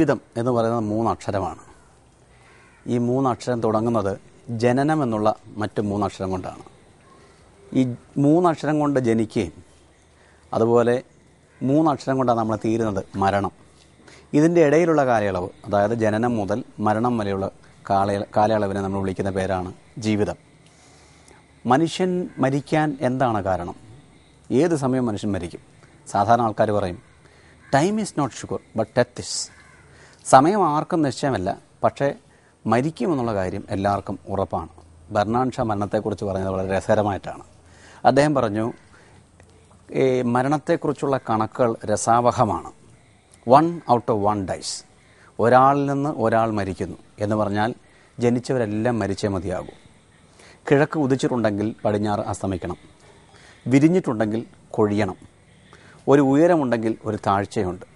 ജീവിതം എന്ന് പറയുന്നത് മൂന്നക്ഷരമാണ്. ഈ മൂന്നക്ഷരം തുടങ്ങുന്നത് ജനനം എന്നുള്ള മറ്റ് മൂന്നക്ഷരം കൊണ്ടാണ്. ഈ മൂന്നക്ഷരം കൊണ്ട് ജനിക്കുകയും അതുപോലെ മൂന്നക്ഷരം കൊണ്ടാണ് നമ്മൾ തീരുന്നത് മരണം. ഇതിന്റെ ഇടയിലുള്ള കാലയളവ് അതായത് ജനനം മുതൽ മരണം വരെയുള്ള കാല കാലയളവിനെ നമ്മൾ വിളിക്കുന്ന പേരാണ് ജീവിതം. മനുഷ്യൻ മരിക്കാൻ എന്താണ് കാരണം? ഏത് സമയം മനുഷ്യൻ മരിക്കും? സാധാരണ ആൾക്കാർ പറയും time is not sugar but death is സമയം ആർക്കും നിശ്ചയമല്ല പക്ഷേ മരിക്കുമെന്നുള്ള കാര്യം എല്ലാവർക്കും ഉറപ്പാണ്. ബർണാഡ് ഷാ മരണത്തെക്കുറിച്ച് പറയുന്നത് വളരെ രസകരമായിട്ടാണ്. അദ്ദേഹം പറഞ്ഞു ഈ മരണത്തെക്കുറിച്ചുള്ള കണക്കുകൾ രസാവഹമാണ്. One out of one dies. ഒരാളിൽ നിന്ന് ഒരാൾ മരിക്കുന്നു എന്ന് പറഞ്ഞാൽ ജനിച്ചവരെല്ലാം മരിച്ചേ മതിയാകൂ. കിഴക്ക് ഉദിച്ചിട്ടുണ്ടെങ്കിൽ പടിഞ്ഞാറ് അസ്തമിക്കണം. വിരിഞ്ഞിട്ടുണ്ടെങ്കിൽ കൊഴിയണം. ഒരു ഉയരമുണ്ടെങ്കിൽ ഒരു താഴ്ചയുണ്ട്.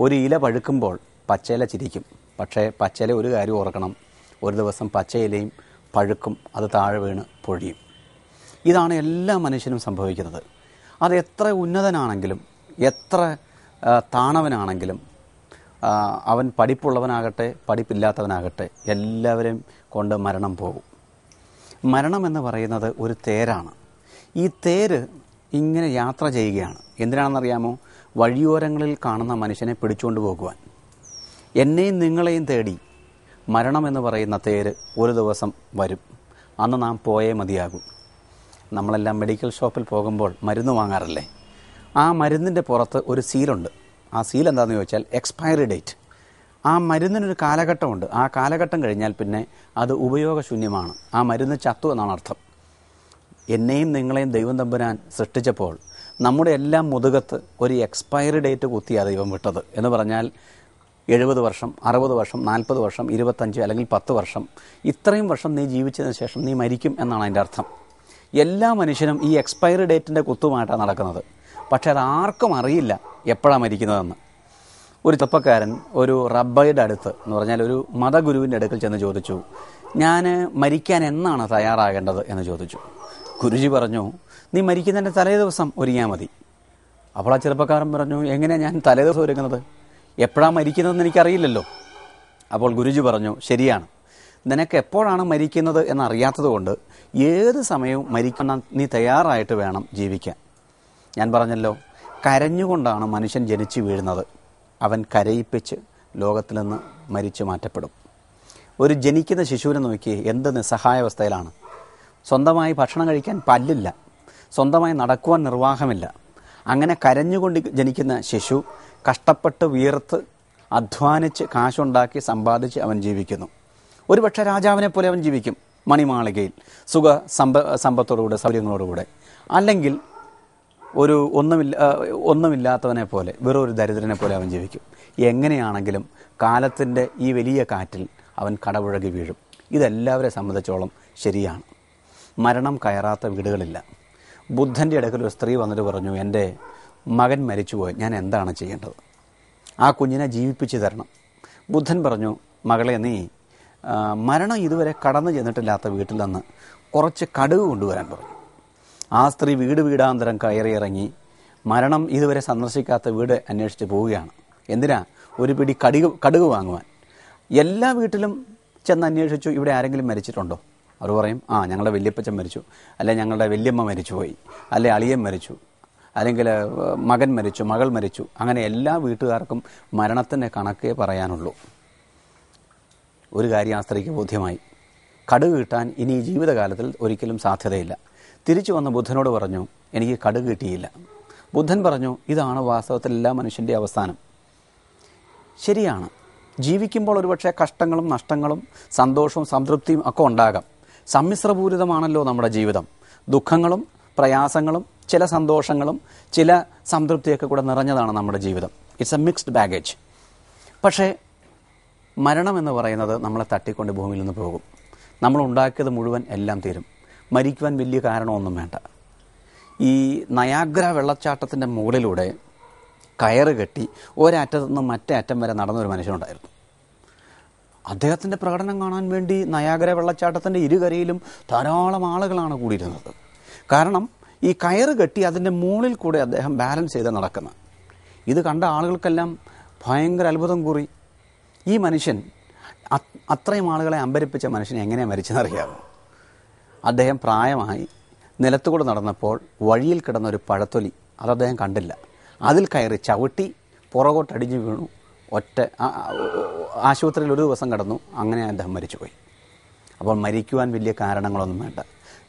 ഒരു ഇല പഴുക്കുമ്പോൾ പച്ചയില ചിരിക്കും. പക്ഷേ പച്ചയില ഒരു കാര്യം ഓർക്കണം. ഒരു ദിവസം പച്ചയിലയും പഴുക്കും അത് താഴെ വീണ് പൊഴിയും. ഇതാണ് എല്ലാ മനുഷ്യനും സംഭവിക്കുന്നത്. അത് എത്ര ഉന്നതനാണെങ്കിലും എത്ര താണവനാണെങ്കിലും അവൻ പഠിപ്പുള്ളവനാകട്ടെ പഠിപ്പില്ലാത്തവനാകട്ടെ എല്ലാവരെയും കൊണ്ട് മരണം പോകും. മരണം എന്ന് പറയുന്നത് ഒരു തേരാണ്. ഈ തേര് ഇങ്ങനെ യാത്ര ചെയ്യുകയാണ്. എന്തിനാണെന്നറിയാമോ? വഴിയോരങ്ങളിൽ കാണുന്ന മനുഷ്യനെ പിടിച്ചുകൊണ്ട് പോകുവാൻ. എന്നെയും നിങ്ങളെയും തേടി മരണം എന്ന് പറയുന്ന തേര് ഒരു ദിവസം വരും. അന്ന് നാം പോയേ മതിയാകും. നമ്മളെല്ലാം മെഡിക്കൽ ഷോപ്പിൽ പോകുമ്പോൾ മരുന്ന് വാങ്ങാറില്ലേ? ആ മരുന്നിന്റെ പുറത്ത് ഒരു സീലുണ്ട്. ആ സീൽ എന്താണെന്ന് ചോദിച്ചാൽ എക്സ്പയറി ഡേറ്റ്. ആ മരുന്നിനൊരു കാലഘട്ടമുണ്ട്. ആ കാലഘട്ടം കഴിഞ്ഞാൽ പിന്നെ അത് ഉപയോഗശൂന്യമാണ്. ആ മരുന്ന് ചത്തു എന്നാണ് അർത്ഥം. എന്നെയും നിങ്ങളെയും ദൈവം തമ്പുരാൻ സൃഷ്ടിച്ചപ്പോൾ നമ്മുടെ എല്ലാം മുതുകത്ത് ഒരു എക്സ്പയറി ഡേറ്റ് കുത്തിയാണ് ദൈവം വിട്ടത് എന്ന് പറഞ്ഞാൽ എഴുപത് വർഷം അറുപത് വർഷം നാൽപ്പത് വർഷം ഇരുപത്തഞ്ച് അല്ലെങ്കിൽ പത്ത് വർഷം. ഇത്രയും വർഷം നീ ജീവിച്ചതിന് ശേഷം നീ മരിക്കും എന്നാണ് അതിന്റെ അർത്ഥം. എല്ലാ മനുഷ്യനും ഈ എക്സ്പയറി ഡേറ്റിന്റെ കുത്തുമായിട്ടാണ് നടക്കുന്നത്. പക്ഷേ അത് ആർക്കും അറിയില്ല എപ്പോഴാണ് മരിക്കുന്നതെന്ന്. ഒരു ചെറുപ്പക്കാരൻ ഒരു റബ്ബയുടെ അടുത്ത് എന്ന് പറഞ്ഞാൽ ഒരു മതഗുരുവിന്റെ അടുക്കൽ ചെന്ന് ചോദിച്ചു ഞാൻ മരിക്കാൻ എന്നാണ് തയ്യാറാകേണ്ടത്? എന്ന് ചോദിച്ചു. ഗുരുജി പറഞ്ഞു നീ മരിക്കുന്നതിന്റെ തലേ ദിവസം ഒരുങ്ങിയാൽ മതി. അപ്പോൾ ആ ചെറുപ്പക്കാരൻ പറഞ്ഞു എങ്ങനെയാണ് ഞാൻ തലേ ദിവസം ഒരുങ്ങുന്നത്? എപ്പോഴാണ് മരിക്കുന്നതെന്ന് എനിക്കറിയില്ലല്ലോ. അപ്പോൾ ഗുരുജി പറഞ്ഞു ശരിയാണ്. നിനക്ക് എപ്പോഴാണ് മരിക്കുന്നത് എന്നറിയാത്തതുകൊണ്ട് ഏത് സമയവും മരിക്കുന്ന നീ തയ്യാറായിട്ട് വേണം ജീവിക്കാൻ. ഞാൻ പറഞ്ഞല്ലോ കരഞ്ഞുകൊണ്ടാണ് മനുഷ്യൻ ജനിച്ചു വീഴുന്നത്. അവൻ കരയിപ്പിച്ച് ലോകത്തിൽ നിന്ന് മരിച്ചു മാറ്റപ്പെടും. ഒരു ജനിക്കുന്ന ശിശുവിനെ നോക്കി എന്ത് നിസ്സഹായാവസ്ഥയിലാണ്. സ്വന്തമായി ഭക്ഷണം കഴിക്കാൻ പല്ലില്ല. സ്വന്തമായി നടക്കുവാൻ നിർവാഹമില്ല. അങ്ങനെ കരഞ്ഞുകൊണ്ട് ജനിക്കുന്ന ശിശു കഷ്ടപ്പെട്ട് വിയർത്ത് അധ്വാനിച്ച് കാശുണ്ടാക്കി സമ്പാദിച്ച് അവൻ ജീവിക്കുന്നു. ഒരുപക്ഷെ രാജാവിനെ പോലെ അവൻ ജീവിക്കും മണിമാളികയിൽ സുഖ സമ്പ സമ്പത്തോടുകൂടെ സൗകര്യങ്ങളോടുകൂടെ. അല്ലെങ്കിൽ ഒരു ഒന്നുമില്ല ഒന്നുമില്ലാത്തവനെ പോലെ വെറും ഒരു ദരിദ്രനെ പോലെ അവൻ ജീവിക്കും. എങ്ങനെയാണെങ്കിലും കാലത്തിന്റെ ഈ വലിയ കാറ്റിൽ അവൻ കടപുഴകി വീഴും. ഇതെല്ലാവരെ സംബന്ധിച്ചോളം ശരിയാണ്. മരണം കയറാത്ത വീടുകളില്ല. ബുദ്ധന്റെ ഇടയ്ക്കൽ ഒരു സ്ത്രീ വന്നിട്ട് പറഞ്ഞു എന്റെ മകൻ മരിച്ചുപോയി. ഞാൻ എന്താണ് ചെയ്യേണ്ടത്? ആ കുഞ്ഞിനെ ജീവിപ്പിച്ച് തരണം. ബുദ്ധൻ പറഞ്ഞു മകളെ നീ മരണം ഇതുവരെ കടന്നു ചെന്നിട്ടില്ലാത്ത വീട്ടിൽ നിന്ന് കുറച്ച് കടുക് കൊണ്ടുവരാൻ പറഞ്ഞു. ആ സ്ത്രീ വീട് വീടാന്തരം കയറിയിറങ്ങി മരണം ഇതുവരെ സന്ദർശിക്കാത്ത വീട് അന്വേഷിച്ച് പോവുകയാണ്. എന്തിനാ? ഒരു പിടി കടുക് കടുക് വാങ്ങുവാൻ. എല്ലാ വീട്ടിലും ചെന്ന് അന്വേഷിച്ചു ഇവിടെ ആരെങ്കിലും മരിച്ചിട്ടുണ്ടോ? അവർ പറയും ആ ഞങ്ങളുടെ വല്യപ്പച്ചൻ മരിച്ചു. അല്ലെ ഞങ്ങളുടെ വല്യമ്മ മരിച്ചുപോയി. അല്ലെ അളിയൻ മരിച്ചു. അല്ലെങ്കിൽ മകൻ മരിച്ചു മകൾ മരിച്ചു. അങ്ങനെ എല്ലാ വീട്ടുകാർക്കും മരണത്തിന്റെ കണക്കേ പറയാനുള്ളൂ. ഒരു കാര്യം ആ സ്ത്രീക്ക് ബോധ്യമായി. കടുക് കിട്ടാൻ ഇനി ജീവിതകാലത്തിൽ ഒരിക്കലും സാധ്യതയില്ല. തിരിച്ചു വന്ന ബുദ്ധനോട് പറഞ്ഞു എനിക്ക് കടുക് കിട്ടിയില്ല. ബുദ്ധൻ പറഞ്ഞു ഇതാണ് വാസ്തവത്തിൽ എല്ലാ മനുഷ്യന്റെ അവസാനം. ശരിയാണ്. ജീവിക്കുമ്പോൾ ഒരുപക്ഷെ കഷ്ടങ്ങളും നഷ്ടങ്ങളും സന്തോഷവും സംതൃപ്തിയും ഒക്കെ ഉണ്ടാകാം. സമ്മിശ്രപൂരിതമാണല്ലോ നമ്മുടെ ജീവിതം. ദുഃഖങ്ങളും പ്രയാസങ്ങളും ചില സന്തോഷങ്ങളും ചില സംതൃപ്തിയൊക്കെ കൂടെ നിറഞ്ഞതാണ് നമ്മുടെ ജീവിതം. ഇറ്റ്സ് എ മിക്സ്ഡ് ബാഗേജ് പക്ഷേ മരണം എന്ന് പറയുന്നത് നമ്മളെ തട്ടിക്കൊണ്ട് ഭൂമിയിൽ നിന്ന് പോകും. നമ്മൾ ഉണ്ടാക്കിയത് മുഴുവൻ എല്ലാം തീരും. മരിക്കുവാൻ വലിയ കാരണമൊന്നും വേണ്ട. ഈ നയാഗ്ര വെള്ളച്ചാട്ടത്തിന്റെ മുകളിലൂടെ കയറ് കെട്ടി ഒരറ്റത്തു നിന്ന് മറ്റേ അറ്റം വരെ നടന്നൊരു മനുഷ്യനുണ്ടായിരുന്നു. അദ്ദേഹത്തിന്റെ പ്രകടനം കാണാൻ വേണ്ടി നയാഗര വെള്ളച്ചാട്ടത്തിന്റെ ഇരുകരയിലും ധാരാളം ആളുകളാണ് കൂടിയിരുന്നത്. കാരണം ഈ കയറ് കെട്ടി അതിന്റെ മുകളിൽ കൂടെ അദ്ദേഹം ബാലൻസ് ചെയ്ത് നടക്കുന്നത് ഇത് കണ്ട ആളുകൾക്കെല്ലാം ഭയങ്കര അത്ഭുതം കൂറി. ഈ മനുഷ്യൻ അത്- അത്രയും ആളുകളെ അമ്പരിപ്പിച്ച മനുഷ്യൻ എങ്ങനെയാണ് മരിച്ചെന്നറിയാമോ? അദ്ദേഹം പ്രായമായി നിലത്തുകൂടെ നടന്നപ്പോൾ വഴിയിൽ കിടന്ന ഒരു പഴത്തൊലി അത് അദ്ദേഹം കണ്ടില്ല. അതിൽ കയറി ചവിട്ടി പുറകോട്ടടിഞ്ഞു വീണു. ഒറ്റ ആശുപത്രിയിൽ ഒരു ദിവസം കടന്നു. അങ്ങനെ അദ്ദേഹം മരിച്ചുപോയി. അപ്പോൾ മരിക്കുവാൻ വലിയ കാരണങ്ങളൊന്നും വേണ്ട.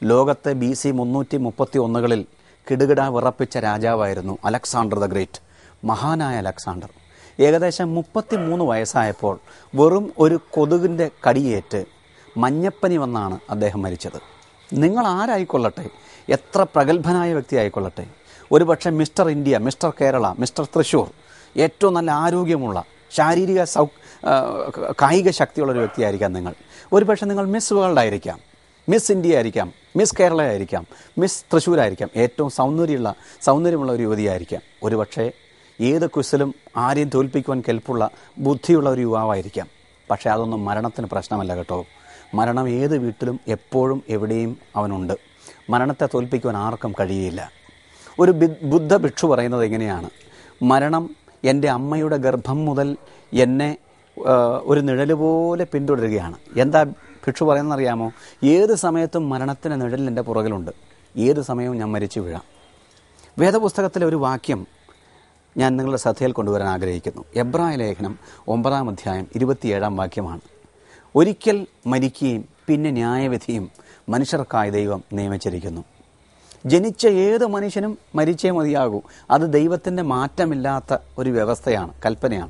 ലോകത്തെ ബി സി മുന്നൂറ്റി മുപ്പത്തി ഒന്നുകളിൽ കിടുകിട വിറപ്പിച്ച രാജാവായിരുന്നു അലക്സാണ്ടർ ദ ഗ്രേറ്റ്. മഹാനായ അലക്സാണ്ടർ. ഏകദേശം മുപ്പത്തി മൂന്ന് വയസ്സായപ്പോൾ വെറും ഒരു കൊതുകിന്റെ കടിയേറ്റ് മഞ്ഞപ്പനി വന്നാണ് അദ്ദേഹം മരിച്ചത്. നിങ്ങൾ ആരായിക്കൊള്ളട്ടെ? എത്ര പ്രഗത്ഭനായ വ്യക്തി ആയിക്കൊള്ളട്ടെ ഒരുപക്ഷെ Mister India Mister Kerala Mister Thrissur ഏറ്റവും നല്ല ആരോഗ്യമുള്ള ശാരീരിക സൗ കായിക ശക്തിയുള്ള ഒരു വ്യക്തിയായിരിക്കാം നിങ്ങൾ. ഒരുപക്ഷെ നിങ്ങൾ മിസ് വേൾഡ് ആയിരിക്കാം. മിസ് ഇന്ത്യ ആയിരിക്കാം. മിസ് കേരള ആയിരിക്കാം. മിസ് തൃശ്ശൂർ ആയിരിക്കാം ഏറ്റവും സൗന്ദര്യമുള്ള സൗന്ദര്യമുള്ള ഒരു യുവതിയായിരിക്കാം. ഒരുപക്ഷെ ഏത് ക്വിസിലും ആരെയും തോൽപ്പിക്കുവാൻ കെൽപ്പുള്ള ബുദ്ധിയുള്ള ഒരു യുവാവായിരിക്കാം. പക്ഷേ അതൊന്നും മരണത്തിന് പ്രശ്നമല്ല കേട്ടോ. മരണം ഏത് വീട്ടിലും എപ്പോഴും എവിടെയും അവനുണ്ട്. മരണത്തെ തോൽപ്പിക്കുവാൻ ആർക്കും കഴിയില്ല. ഒരു ബുദ്ധ ഭിക്ഷു പറയുന്നത് എങ്ങനെയാണ്? മരണം എന്റെ അമ്മയുടെ ഗർഭം മുതൽ എന്നെ ഒരു നിഴൽ പോലെ പിന്തുടരുകയാണ്. എന്താ ഭിക്ഷു പറയുന്നറിയാമോ ഏത് സമയത്തും മരണത്തിന് നിഴൽ എന്റെ പുറകിലുണ്ട്. ഏത് സമയവും ഞാൻ മരിച്ചു വീഴാം. വേദപുസ്തകത്തിലെ ഒരു വാക്യം ഞാൻ നിങ്ങളുടെ ശ്രദ്ധയിൽ കൊണ്ടുവരാൻ ആഗ്രഹിക്കുന്നു. എബ്രായ ലേഖനം ഒമ്പതാം അധ്യായം ഇരുപത്തിയേഴാം വാക്യമാണ്. ഒരിക്കൽ മരിക്കുകയും പിന്നെ ന്യായവിധിയും മനുഷ്യർക്കായ ദൈവം നിയമിച്ചിരിക്കുന്നു. ജനിച്ച ഏത് മനുഷ്യനും മരിച്ചേ മതിയാകൂ. അത് ദൈവത്തിന്റെ മാറ്റമില്ലാത്ത ഒരു വ്യവസ്ഥയാണ് കൽപ്പനയാണ്.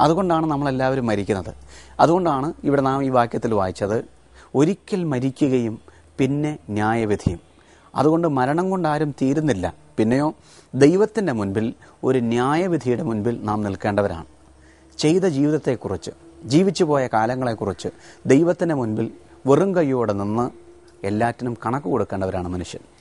അതുകൊണ്ടാണ് നമ്മളെല്ലാവരും മരിക്കുന്നത്. അതുകൊണ്ടാണ് ഇവിടെ നാം ഈ വാക്യത്തിൽ വായിച്ചത് ഒരിക്കൽ മരിക്കുകയും പിന്നെ ന്യായവിധിയും. അതുകൊണ്ട് മരണം കൊണ്ട് ആരും തീരുന്നില്ല. പിന്നെയോ ദൈവത്തിന്റെ മുൻപിൽ ഒരു ന്യായവിധിയുടെ മുൻപിൽ നാം നിൽക്കേണ്ടവരാണ്. ചെയ്ത ജീവിതത്തെക്കുറിച്ച് ജീവിച്ചു പോയ കാലങ്ങളെക്കുറിച്ച് ദൈവത്തിന്റെ മുൻപിൽ വെറും കയ്യോടെ നിന്ന് എല്ലാറ്റിനും കണക്ക് കൊടുക്കേണ്ടവരാണ് മനുഷ്യൻ.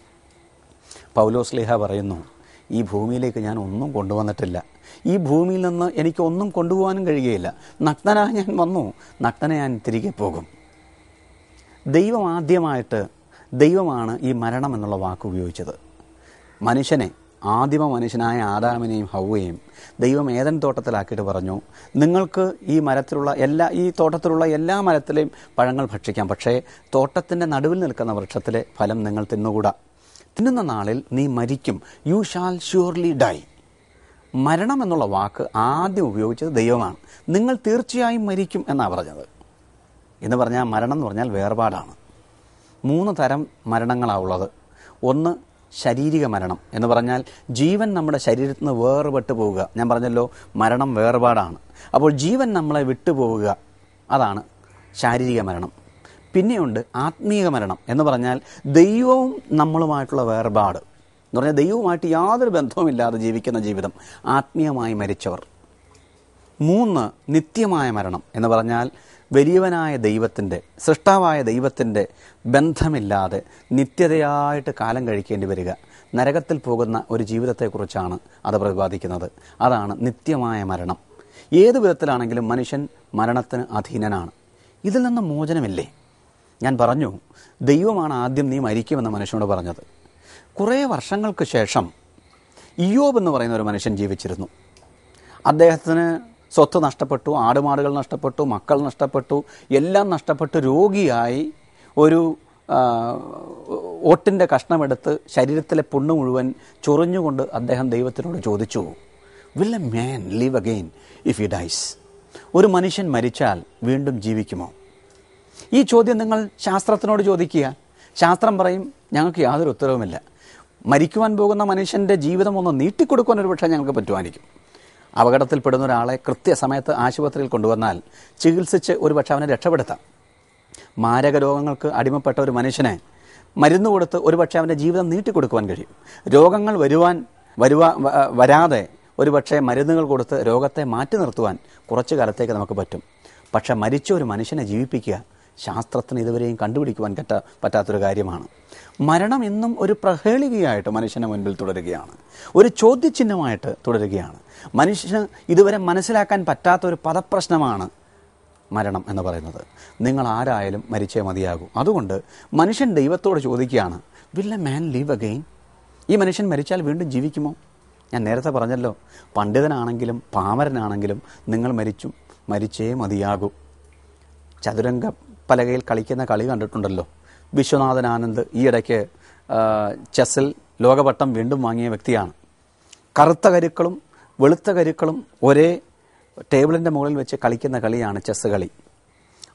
പൗലോസ് ലേഹ പറയുന്നു ഈ ഭൂമിയിലേക്ക് ഞാൻ ഒന്നും കൊണ്ടുവന്നിട്ടില്ല. ഈ ഭൂമിയിൽ നിന്ന് എനിക്ക് ഒന്നും കൊണ്ടുപോകാനും കഴിയുകയില്ല. നഗ്നനായി ഞാൻ വന്നു. നഗ്നനെ ഞാൻ തിരികെ പോകും. ദൈവം ആദ്യമായിട്ട് ദൈവമാണ് ഈ മരണം എന്നുള്ള വാക്ക് ഉപയോഗിച്ചത്. മനുഷ്യനെ ആദിമ മനുഷ്യനായ ആദാമിനെയും ഹൗവയും ദൈവം ഏതൻ തോട്ടത്തിലാക്കിയിട്ട് പറഞ്ഞു നിങ്ങൾക്ക് ഈ മരത്തിലുള്ള എല്ലാ ഈ തോട്ടത്തിലുള്ള എല്ലാ മരത്തിലെയും പഴങ്ങൾ ഭക്ഷിക്കാം. പക്ഷേ തോട്ടത്തിന്റെ നടുവിൽ നിൽക്കുന്ന വൃക്ഷത്തിലെ ഫലം നിങ്ങൾ തിന്നുകൂടാ. തിന്നുന്ന നാളിൽ നീ മരിക്കും. യു ഷാൽ ഷ്യൂർലി ഡൈ മരണം എന്നുള്ള വാക്ക് ആദ്യം ഉപയോഗിച്ചത് ദൈവമാണ്. നിങ്ങൾ തീർച്ചയായും മരിക്കും എന്നാണ് പറഞ്ഞത്. എന്ന് പറഞ്ഞാൽ മരണം എന്ന് പറഞ്ഞാൽ വേർപാടാണ്. മൂന്ന് തരം മരണങ്ങളാണ് ഉള്ളത്. ഒന്ന് ശാരീരിക മരണം എന്ന് പറഞ്ഞാൽ ജീവൻ നമ്മുടെ ശരീരത്തിൽ നിന്ന് വേർപെട്ട് പോവുക. ഞാൻ പറഞ്ഞല്ലോ മരണം വേർപാടാണ്. അപ്പോൾ ജീവൻ നമ്മളെ വിട്ടുപോവുക. അതാണ് ശാരീരിക മരണം. പിന്നെയുണ്ട് ആത്മീയ മരണം എന്ന് പറഞ്ഞാൽ ദൈവവും നമ്മളുമായിട്ടുള്ള വേർപാട്. എന്ന് പറഞ്ഞാൽ ദൈവവുമായിട്ട് യാതൊരു ബന്ധവുമില്ലാതെ ജീവിക്കുന്ന ജീവിതം. ആത്മീയമായി മരിച്ചവർ. മൂന്ന് നിത്യമായ മരണം എന്ന് പറഞ്ഞാൽ വലിയവനായ ദൈവത്തിന്റെ സൃഷ്ടാവായ ദൈവത്തിന്റെ ബന്ധമില്ലാതെ നിത്യതയായിട്ട് കാലം കഴിക്കേണ്ടി വരിക. നരകത്തിൽ പോകുന്ന ഒരു ജീവിതത്തെക്കുറിച്ചാണ് അത് പ്രതിപാദിക്കുന്നത്. അതാണ് നിത്യമായ മരണം. ഏത് വിധത്തിലാണെങ്കിലും മനുഷ്യൻ മരണത്തിന് അധീനനാണ്. ഇതിൽ നിന്ന് മോചനമില്ലേ? ഞാൻ പറഞ്ഞു ദൈവമാണ് ആദ്യം നീ മരിക്കുമെന്ന് മനുഷ്യനോട് പറഞ്ഞത്. കുറേ വർഷങ്ങൾക്ക് ശേഷം ഇയോബ് എന്ന് പറയുന്ന ഒരു മനുഷ്യൻ ജീവിച്ചിരുന്നു. അദ്ദേഹത്തിന് സ്വത്ത് നഷ്ടപ്പെട്ടു ആടുമാടുകൾ നഷ്ടപ്പെട്ടു മക്കൾ നഷ്ടപ്പെട്ടു എല്ലാം നഷ്ടപ്പെട്ട് രോഗിയായി ഒരു ഓട്ടിന്റെ കഷ്ണമെടുത്ത് ശരീരത്തിലെ പുണ്ണ് മുഴുവൻ ചൊറിഞ്ഞുകൊണ്ട് അദ്ദേഹം ദൈവത്തിനോട് ചോദിച്ചു will a man live again if he dies ഒരു മനുഷ്യൻ മരിച്ചാൽ വീണ്ടും ജീവിക്കുമോ? ഈ ചോദ്യം നിങ്ങൾ ശാസ്ത്രത്തിനോട് ചോദിക്കുക. ശാസ്ത്രം പറയും ഞങ്ങൾക്ക് യാതൊരു ഉത്തരവുമില്ല. മരിക്കുവാൻ പോകുന്ന മനുഷ്യന്റെ ജീവിതം ഒന്ന് നീട്ടിക്കൊടുക്കുവാൻ ഒരു പക്ഷേ ഞങ്ങൾക്ക് പറ്റുമായിരിക്കും. അപകടത്തിൽപ്പെടുന്ന ഒരാളെ കൃത്യസമയത്ത് ആശുപത്രിയിൽ കൊണ്ടുവന്നാൽ ചികിത്സിച്ച് ഒരു പക്ഷേ അവനെ രക്ഷപ്പെടുത്താം. മാരക രോഗങ്ങൾക്ക് അടിമപ്പെട്ട ഒരു മനുഷ്യനെ മരുന്ന് കൊടുത്ത് ഒരു പക്ഷേ അവന്റെ ജീവിതം നീട്ടിക്കൊടുക്കുവാൻ കഴിയും. രോഗങ്ങൾ വരുവാൻ വരുവാ വരാതെ ഒരു പക്ഷേ മരുന്നുകൾ കൊടുത്ത് രോഗത്തെ മാറ്റി നിർത്തുവാൻ കുറച്ചു കാലത്തേക്ക് നമുക്ക് പറ്റും. പക്ഷേ മരിച്ച ഒരു മനുഷ്യനെ ജീവിപ്പിക്കുക ശാസ്ത്രത്തിന് ഇതുവരെയും കണ്ടുപിടിക്കുവാൻ പറ്റ പറ്റാത്തൊരു കാര്യമാണ്. മരണം എന്നും ഒരു പ്രഹേളികയായിട്ട് മനുഷ്യന് മുൻപിൽ തുടരുകയാണ്. ഒരു ചോദ്യചിഹ്നമായിട്ട് തുടരുകയാണ്. മനുഷ്യന് ഇതുവരെ മനസ്സിലാക്കാൻ പറ്റാത്ത ഒരു പദപ്രശ്നമാണ് മരണം എന്ന് പറയുന്നത്. നിങ്ങൾ ആരായാലും മരിച്ചേ മതിയാകൂ. അതുകൊണ്ട് മനുഷ്യൻ ദൈവത്തോട് ചോദിക്കുകയാണ് will a man live again ഈ മനുഷ്യൻ മരിച്ചാൽ വീണ്ടും ജീവിക്കുമോ? ഞാൻ നേരത്തെ പറഞ്ഞല്ലോ പണ്ഡിതനാണെങ്കിലും പാമരനാണെങ്കിലും നിങ്ങൾ മരിച്ചും മരിച്ചേ മതിയാകൂ. ചതുരംഗ പലകയിൽ കളിക്കുന്ന കളി കണ്ടിട്ടുണ്ടല്ലോ. വിശ്വനാഥൻ ആനന്ദ് ഈയിടയ്ക്ക് ചെസ്സിൽ ലോകപട്ടം വീണ്ടും വാങ്ങിയ വ്യക്തിയാണ്. കറുത്ത കരുക്കളും വെളുത്ത കരുക്കളും ഒരേ ടേബിളിന്റെ മുകളിൽ വെച്ച് കളിക്കുന്ന കളിയാണ് ചെസ്സ് കളി.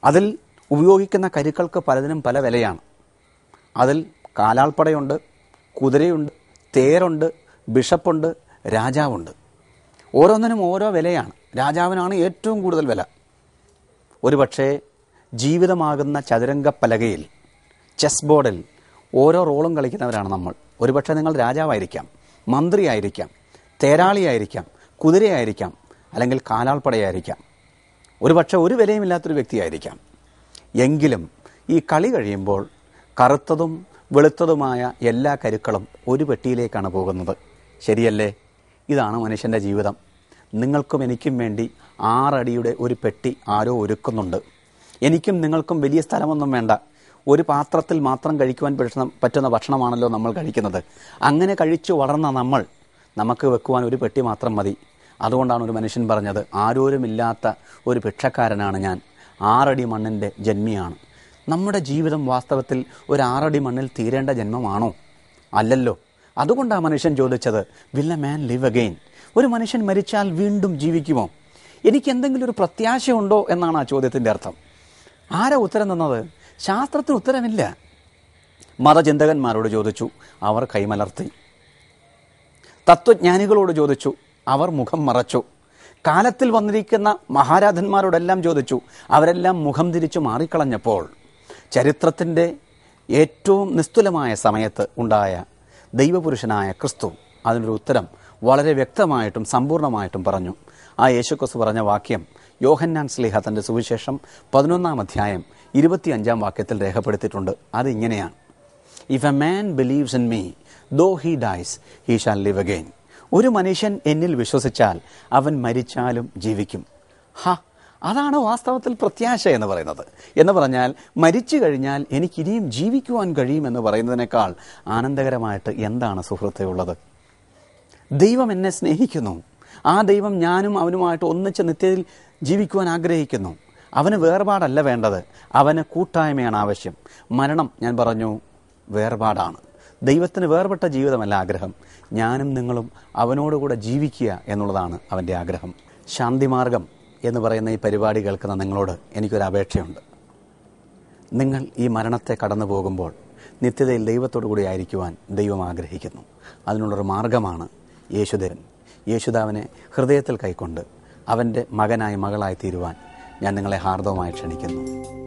അതിൽ ഉപയോഗിക്കുന്ന കരുക്കൾക്ക് പലതിനും പല വിലയാണ്. അതിൽ കാലാൾപ്പടയുണ്ട് കുതിരയുണ്ട് തേരുണ്ട് ബിഷപ്പുണ്ട് രാജാവുണ്ട്. ഓരോന്നിനും ഓരോ വിലയാണ്. രാജാവിനാണ് ഏറ്റവും കൂടുതൽ വില. ഒരുപക്ഷേ ജീവിതമാകുന്ന ചതുരംഗ പലകയിൽ ചെസ് ബോർഡിൽ ഓരോ റോളും കളിക്കുന്നവരാണ് നമ്മൾ. ഒരുപക്ഷെ നിങ്ങൾ രാജാവായിരിക്കാം മന്ത്രിയായിരിക്കാം തേരാളിയായിരിക്കാം കുതിരയായിരിക്കാം അല്ലെങ്കിൽ കാലാൾപ്പടയായിരിക്കാം. ഒരുപക്ഷെ ഒരു വിലയുമില്ലാത്തൊരു വ്യക്തിയായിരിക്കാം. എങ്കിലും ഈ കളി കഴിയുമ്പോൾ കറുത്തതും വെളുത്തതുമായ എല്ലാ കരുക്കളും ഒരു പെട്ടിയിലേക്കാണ് പോകുന്നത്. ശരിയല്ലേ? ഇതാണ് മനുഷ്യന്റെ ജീവിതം. നിങ്ങൾക്കും എനിക്കും വേണ്ടി ആറടിയുടെ ഒരു പെട്ടി ആരോ ഒരുക്കുന്നുണ്ട്. എനിക്കും നിങ്ങൾക്കും വലിയ സ്ഥലമൊന്നും വേണ്ട. ഒരു പാത്രത്തിൽ മാത്രം കഴിക്കുവാൻ പറ്റുന്ന ഭക്ഷണമാണല്ലോ നമ്മൾ കഴിക്കുന്നത്. അങ്ങനെ കഴിച്ചു വളർന്ന നമ്മൾ നമുക്ക് വെക്കുവാൻ ഒരു പെട്ടി മാത്രം മതി. അതുകൊണ്ടാണ് ഒരു മനുഷ്യൻ പറഞ്ഞത് ആരോരുമില്ലാത്ത ഒരു ഭിക്ഷക്കാരനാണ് ഞാൻ. ആറടി മണ്ണിന്റെ ജന്മിയാണ്. നമ്മുടെ ജീവിതം വാസ്തവത്തിൽ ഒരു ആറടി മണ്ണിൽ തീരേണ്ട ജന്മമാണോ? അല്ലല്ലോ. അതുകൊണ്ടാണ് മനുഷ്യൻ ചോദിച്ചത് will a man live again ഒരു മനുഷ്യൻ മരിച്ചാൽ വീണ്ടും ജീവിക്കുമോ? എനിക്ക് എന്തെങ്കിലും ഒരു പ്രത്യാശയുണ്ടോ എന്നാണ് ആ ചോദ്യത്തിന്റെ അർത്ഥം. ആരാ ഉത്തരം തന്നത്? ശാസ്ത്രത്തിന് ഉത്തരമില്ല. മതചിന്തകന്മാരോട് ചോദിച്ചു. അവർ കൈമലർത്തി. തത്വജ്ഞാനികളോട് ചോദിച്ചു. അവർ മുഖം മറച്ചു. കാലത്തിൽ വന്നിരിക്കുന്ന മഹാരാധന്മാരോടെല്ലാം ചോദിച്ചു. അവരെല്ലാം മുഖം തിരിച്ചു മാറിക്കളഞ്ഞപ്പോൾ ചരിത്രത്തിന്റെ ഏറ്റവും നിസ്തുലമായ സമയത്ത് ഉണ്ടായ ദൈവപുരുഷനായ ക്രിസ്തു അതിനൊരു ഉത്തരം വളരെ വ്യക്തമായിട്ടും സമ്പൂർണമായിട്ടും പറഞ്ഞു. ആ യേശുക്രിസ്തു പറഞ്ഞ വാക്യം യോഹന്നാൻ സ്ലിഹ തന്റെ സുവിശേഷം പതിനൊന്നാം അധ്യായം ഇരുപത്തിയഞ്ചാം വാക്യത്തിൽ രേഖപ്പെടുത്തിയിട്ടുണ്ട്. അതിങ്ങനെയാണ് if a man believes in me though he dies he shall live again ഒരു മനുഷ്യൻ എന്നിൽ വിശ്വസിച്ചാൽ അവൻ മരിച്ചാലും ജീവിക്കും. ഹ അതാണ് വാസ്തവത്തിൽ പ്രത്യാശ എന്ന് പറയുന്നത്? എന്ന് പറഞ്ഞാൽ മരിച്ചു കഴിഞ്ഞാൽ എനിക്കിനിയും ജീവിക്കുവാൻ കഴിയുമെന്ന് പറയുന്നതിനേക്കാൾ ആനന്ദകരമായിട്ട് എന്താണ് സുഹൃത്തെ ഉള്ളത്? ദൈവം എന്നെ സ്നേഹിക്കുന്നു. ആ ദൈവം ഞാനും അവനുമായിട്ട് ഒന്നിച്ച് നിത്യത്തിൽ ജീവിക്കുവാൻ ആഗ്രഹിക്കുന്നു. അവന് വേർപാടല്ല വേണ്ടത്. അവന് കൂട്ടായ്മയാണ് ആവശ്യം. മരണം ഞാൻ പറഞ്ഞു വേർപാടാണ്. ദൈവത്തിന് വേർപെട്ട ജീവിതമല്ല ആഗ്രഹം. ഞാനും നിങ്ങളും അവനോടുകൂടെ ജീവിക്കുക എന്നുള്ളതാണ് അവന്റെ ആഗ്രഹം. ശാന്തിമാർഗം എന്ന് പറയുന്ന ഈ പരിപാടി കേൾക്കുന്ന നിങ്ങളോട് എനിക്കൊരു അപേക്ഷയുണ്ട്. നിങ്ങൾ ഈ മരണത്തെ കടന്നു പോകുമ്പോൾ നിത്യതയിൽ ദൈവത്തോടു കൂടി ആയിരിക്കുവാൻ ദൈവം ആഗ്രഹിക്കുന്നു. അതിനുള്ളൊരു മാർഗമാണ് യേശുദേവൻ. യേശുദാവിനെ ഹൃദയത്തിൽ കൈക്കൊണ്ട് അവന്റെ മകനായി മകളായി തീരുവാൻ ഞാൻ നിങ്ങളെ ഹാർദവമായി ക്ഷണിക്കുന്നു.